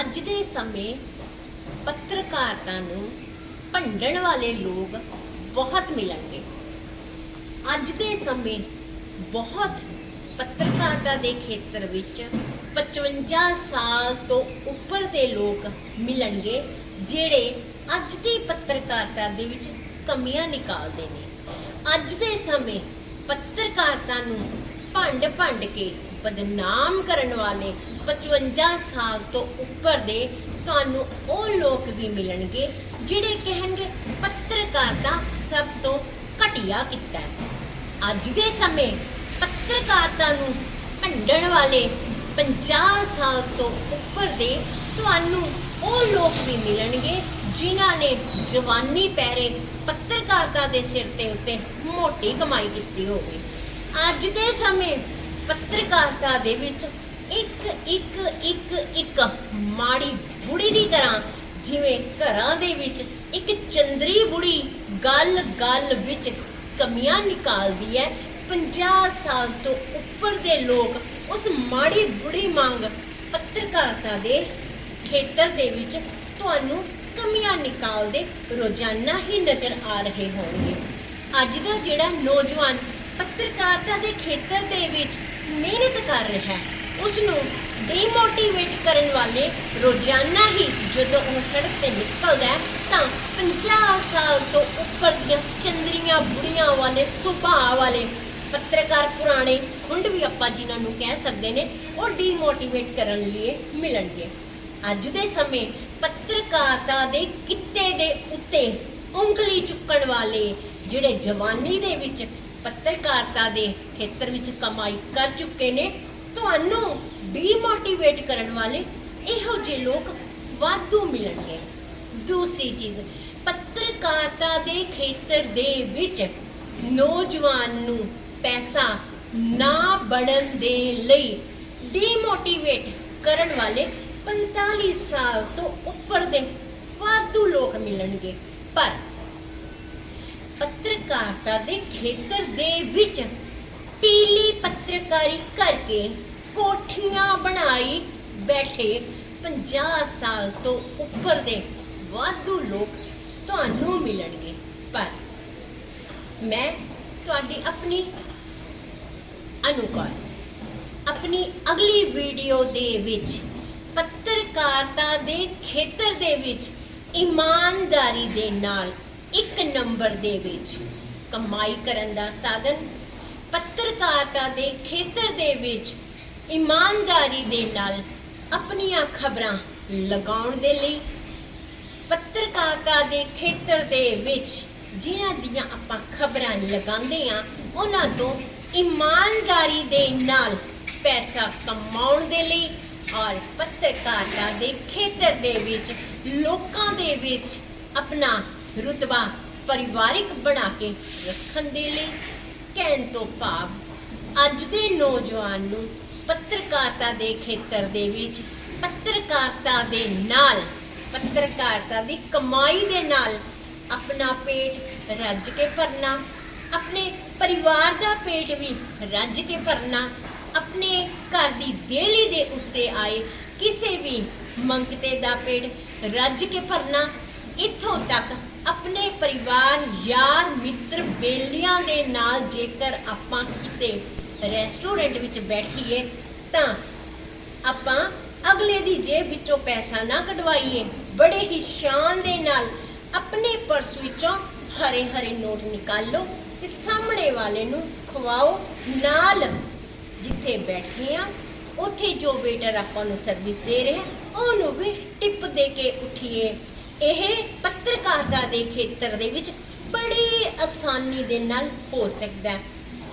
ਅੱਜ ਦੇ ਸਮੇਂ ਪੱਤਰਕਾਰਤਾ ਨੂੰ ਭੰਡਣ ਵਾਲੇ ਲੋਕ ਬਹੁਤ ਮਿਲਣਗੇ। ਅੱਜ ਦੇ ਸਮੇਂ ਬਹੁਤ ਪੱਤਰਕਾਰਤਾ ਦੇ ਖੇਤਰ ਵਿੱਚ 55 ਸਾਲ ਤੋਂ ਉੱਪਰ ਦੇ ਲੋਕ ਮਿਲਣਗੇ, ਜਿਹੜੇ ਅੱਜ ਦੀ ਪੱਤਰਕਾਰਤਾ ਦੇ ਵਿੱਚ ਕਮੀਆਂ ਨਿਕਾਲਦੇ ਨੇ। ਅੱਜ ਦੇ ਸਮੇਂ ਪੱਤਰਕਾਰਤਾ ਨੂੰ ਭੰਡ ਭੰਡ ਕੇ ਬਦਨਾਮ ਕਰਨ ਵਾਲੇ 55 ਸਾਲ ਤੋਂ ਉੱਪਰ ਦੇ ਤੁਹਾਨੂੰ ਉਹ ਲੋਕ ਵੀ ਮਿਲਣਗੇ, ਜਿਹੜੇ ਕਹਿਣਗੇ ਪੱਤਰਕਾਰਤਾ ਸਭ ਤੋਂ ਘਟੀਆ ਕੀਤਾ ਹੈ। ਅੱਜ ਦੇ ਸਮੇਂ ਪੱਤਰਕਾਰਤਾ ਨੂੰ ਭੰਡਣ ਵਾਲੇ 50 ਸਾਲ ਤੋਂ ਉੱਪਰ ਦੇ ਤੁਹਾਨੂੰ ਉਹ ਲੋਕ ਵੀ ਮਿਲਣਗੇ, ਜਿਨ੍ਹਾਂ ਨੇ ਜਵਾਨੀ ਪੈਰੇ ਪੱਤਰਕਾਰਤਾ ਦੇ ਸਿਰ ਤੇ ਉੱਤੇ ਮੋਟੀ ਕਮਾਈ ਕੀਤੀ ਹੋਵੇ। ਅੱਜ ਦੇ ਸਮੇਂ ਪੱਤਰਕਾਰਤਾ ਦੇ ਵਿੱਚ ਇੱਕ ਇੱਕ ਇੱਕ ਇੱਕ ਮਾੜੀ ਬੁੜੀ ਦੀ ਤਰ੍ਹਾਂ ਜਿਵੇਂ ਘਰਾਂ ਦੇ ਵਿੱਚ ਇੱਕ ਚੰਦਰੀ ਬੁੜੀ ਗੱਲ ਗੱਲ ਵਿੱਚ ਕਮੀਆਂ ਨਿਕਾਲਦੀ ਹੈ 50 ਸਾਲ ਤੋਂ ਉੱਪਰ ਦੇ ਲੋਕ ਉਸ ਮਾੜੀ ਬੁੜੀ ਮੰਗ ਪੱਤਰਕਾਰਤਾ ਦੇ ਖੇਤਰ ਦੇ ਵਿੱਚ ਤੁਹਾਨੂੰ ਕਮੀਆਂ ਨਿਕਾਲਦੇ ਰੋਜ਼ਾਨਾ ਹੀ ਨਜ਼ਰ ਆ ਰਹੇ ਹੋਣਗੇ। ਅੱਜ ਦਾ ਜਿਹੜਾ ਨੌਜਵਾਨ ਪੱਤਰਕਾਰਤਾ ਦੇ ਖੇਤਰ ਦੇ ਵਿੱਚ ਮਿਹਨਤ ਕਰ ਰਿਹਾ ਹੈ। ਉਸ ਨੂੰ ਡੀਮੋਟੀਵੇਟ ਕਰਨ ਵਾਲੇ ਰੋਜ਼ਾਨਾ ਹੀ ਜਦੋਂ ਉਹ ਸੜਕ ਤੇ ਨਿਕਲਦਾ ਹੈ, ਤਾਂ 50 ਸਾਲ ਤੋਂ ਉੱਪਰ ਦੀਆਂ ਚੰਦਰੀਆਂ ਬੁੜੀਆਂ ਵਾਲੇ ਸੁਭਾਅ ਵਾਲੇ ਪੱਤਰਕਾਰ ਪੁਰਾਣੇ ਖੁੰਡ ਵੀ ਆਪਾਂ ਜਿਨ੍ਹਾਂ ਨੂੰ ਕਹਿ ਸਕਦੇ ਨੇ, ਉਹ ਡੀਮੋਟੀਵੇਟ ਕਰਨ ਲਈ ਮਿਲਣਗੇ। ਅੱਜ ਦੇ ਸਮੇਂ ਪੱਤਰਕਾਰਤਾ ਦੇ ਕਿੱਤੇ ਦੇ ਉੱਤੇ ਉਂਗਲੀ ਚੁੱਕਣ ਵਾਲੇ ਜਿਹੜੇ ਜਵਾਨੀ ਦੇ ਵਿੱਚ ਪੱਤਰਕਾਰਤਾ ਦੇ ਖੇਤਰ ਵਿੱਚ ਕਮਾਈ ਕਰ ਚੁੱਕੇ ਨੇ। ਤੁਹਾਨੂੰ ਡੀਮੋਟੀਵੇਟ ਕਰਨ ਵਾਲੇ ਇਹੋ ਜਿਹੇ ਲੋਕ ਵਾਧੂ ਮਿਲਣਗੇ। ਦੂਸਰੀ ਚੀਜ਼, ਪੱਤਰਕਾਰਤਾ ਦੇ ਖੇਤਰ ਦੇ ਵਿੱਚ ਨੌਜਵਾਨ ਨੂੰ ਪੈਸਾ ਨਾ ਬਣਨ ਦੇ ਲਈ ਡੀਮੋਟੀਵੇਟ ਕਰਨ ਵਾਲੇ 45 ਸਾਲ ਤੋਂ ਉੱਪਰ ਦੇ ਵਾਧੂ ਲੋਕ ਮਿਲਣਗੇ। ਪਰ ਪੱਤਰਕਾਰਤਾ ਦੇ ਖੇਤਰ ਦੇ ਵਿੱਚ ਪੀਲੀ ਪੱਤਰਕਾਰੀ ਕਰਕੇ ਕੋਠੀਆਂ ਬਣਾਈ ਬੈਠੇ 50 ਸਾਲ ਤੋਂ ਉੱਪਰ ਦੇ ਵਾਧੂ ਲੋਕ ਤੁਹਾਨੂੰ ਮਿਲਣਗੇ। ਪਰ ਮੈਂ ਤੁਹਾਡੀ ਆਪਣੀ ਅਨੁਕਾਰ ਆਪਣੀ ਅਗਲੀ ਵੀਡੀਓ ਦੇ ਵਿੱਚ, ਪੱਤਰਕਾਰਤਾ ਦੇ ਖੇਤਰ ਦੇ ਵਿੱਚ, ਇਮਾਨਦਾਰੀ ਦੇ ਨਾਲ ਇੱਕ ਨੰਬਰ ਦੇ ਵਿੱਚ ਕਮਾਈ ਕਰਨ ਦਾ ਸਾਧਨ, ਪੱਤਰਕਾਰਤਾ ਦੇ ਖੇਤਰ ਦੇ ਵਿੱਚ ਇਮਾਨਦਾਰੀ ਦੇ ਨਾਲ ਆਪਣੀਆਂ ਖਬਰਾਂ ਲਗਾਉਣ ਦੇ ਲਈ, ਪੱਤਰਕਾਰਤਾ ਦੇ ਖੇਤਰ ਦੇ ਵਿੱਚ ਜਿਨ੍ਹਾਂ ਦੀਆਂ ਆਪਾਂ ਖਬਰਾਂ ਲਗਾਉਂਦੇ ਆ ਉਹਨਾਂ ਤੋਂ ਇਮਾਨਦਾਰੀ ਦੇ ਨਾਲ ਪੈਸਾ ਕਮਾਉਣ ਦੇ ਲਈ ਔਰ ਪੱਤਰਕਾਰਤਾ ਦੇ ਖੇਤਰ ਦੇ ਵਿੱਚ ਲੋਕਾਂ ਦੇ ਵਿੱਚ ਆਪਣਾ ਰੁਤਬਾ ਪਰਿਵਾਰਿਕ ਬਣਾ ਕੇ ਰੱਖਣ ਦੇ ਲਈ ਕਹਿਣ ਤੋਂ ਭਾਵ ਅੱਜ ਦੇ ਨੌਜਵਾਨ ਨੂੰ ਪੱਤਰਕਾਰਤਾ ਦੇ ਖੇਤਰ ਦੇ ਵਿੱਚ ਪੱਤਰਕਾਰਤਾ ਦੇ ਨਾਲ, ਪੱਤਰਕਾਰਤਾ ਦੀ ਕਮਾਈ ਦੇ ਨਾਲ ਆਪਣਾ ਪੇਟ ਰੱਜ ਕੇ ਭਰਨਾ, ਆਪਣੇ ਪਰਿਵਾਰ ਦਾ ਪੇਟ ਵੀ ਰੱਜ ਕੇ ਭਰਨਾ, ਆਪਣੇ ਘਰ ਦੀ ਦੇਲੀ ਦੇ ਉੱਤੇ ਆਏ ਕਿਸੇ ਵੀ ਮੰਗਤੇ ਦਾ ਪੇਟ ਰੱਜ ਕੇ ਭਰਨਾ, ਇੱਥੋਂ ਤੱਕ ਆਪਣੇ ਪਰਿਵਾਰ, ਯਾਰ, ਮਿੱਤਰ, ਬੇਲੀਆਂ ਦੇ ਨਾਲ ਜੇਕਰ ਆਪਾਂ ਕਿਤੇ ਰੈਸਟੋਰੈਂਟ ਵਿੱਚ ਬੈਠੀਏ, ਤਾਂ ਆਪਾਂ ਅਗਲੇ ਦੀ ਜੇਬ ਵਿੱਚੋਂ ਪੈਸਾ ਨਾ ਕਢਵਾਈਏ। ਬੜੇ ਹੀ ਸ਼ਾਨ ਦੇ ਨਾਲ ਆਪਣੇ ਪਰਸ ਵਿੱਚੋਂ ਹਰੇ ਹਰੇ ਨੋਟ ਨਿਕਾਲੋ ਤੇ ਸਾਹਮਣੇ ਵਾਲੇ ਨੂੰ ਖਵਾਓ। ਨਾਲ ਜਿੱਥੇ ਬੈਠੇ ਆ, ਉੱਥੇ ਜੋ ਵੇਟਰ ਆਪਾਂ ਨੂੰ ਸਰਵਿਸ ਦੇ ਰਿਹਾ, ਉਹਨੂੰ ਵੀ ਟਿਪ ਦੇ ਕੇ ਉਠੀਏ। ਇਹ ਪੱਤਰਕਾਰਤਾ ਦੇ ਖੇਤਰ ਦੇ ਵਿੱਚ ਬੜੀ ਆਸਾਨੀ ਦੇ ਨਾਲ ਹੋ ਸਕਦਾ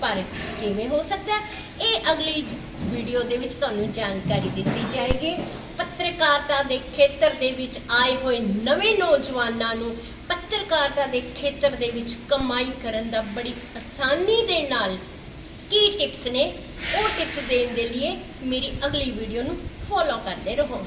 ਪਰ ਕਿਵੇਂ ਹੋ ਸਕਦਾ ਇਹ ਅਗਲੀ ਵੀਡੀਓ ਦੇ ਵਿੱਚ ਤੁਹਾਨੂੰ ਜਾਣਕਾਰੀ ਦਿੱਤੀ ਜਾਏਗੀ। ਪੱਤਰਕਾਰਤਾ ਦੇ ਖੇਤਰ ਦੇ ਵਿੱਚ ਆਏ ਹੋਏ ਨਵੇਂ ਨੌਜਵਾਨਾਂ ਨੂੰ ਪੱਤਰਕਾਰਤਾ ਦੇ ਖੇਤਰ ਦੇ ਵਿੱਚ ਕਮਾਈ ਕਰਨ ਦਾ ਬੜੀ ਆਸਾਨੀ ਦੇ ਨਾਲ ਕੀ ਟਿਪਸ ਨੇ? ਉਹ ਟਿਪਸ ਦੇਣ ਦੇ ਲਈ ਮੇਰੀ ਅਗਲੀ ਵੀਡੀਓ ਨੂੰ ਫੋਲੋ ਕਰਦੇ ਰਹੋ।